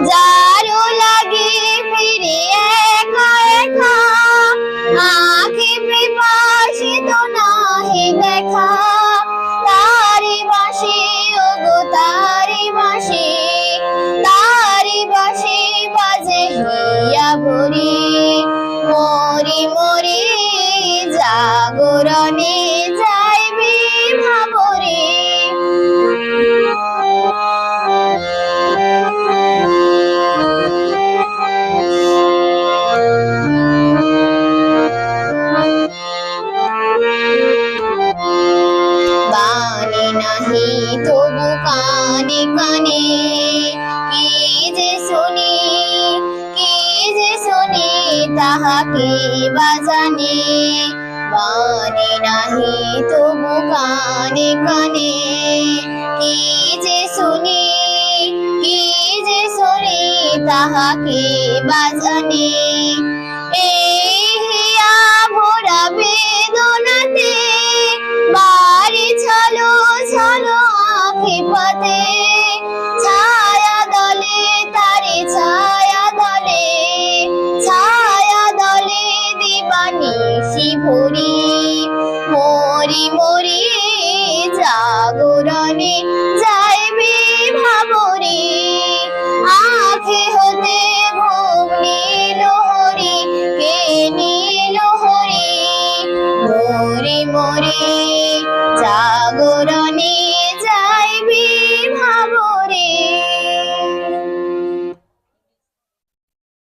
যারো লাগে ফিরে নাহি তবু কানে কানে, কি যে শুনি, কি যে শুনি তাহাকে বাজানে বাণী নাহি তবু কানে কানে, কি যে শুনি, কি যে শুনি তাহাকে বাজানে এই আখি ছায়া দলে, তারে ছায়া দলে। ছায়া দলে দিবানি শিভুরি মরি মরি জাগরণে যাইবে ভাবরে। আখি হতে ঘুম নীল হরি, কে নীল হরি? মরি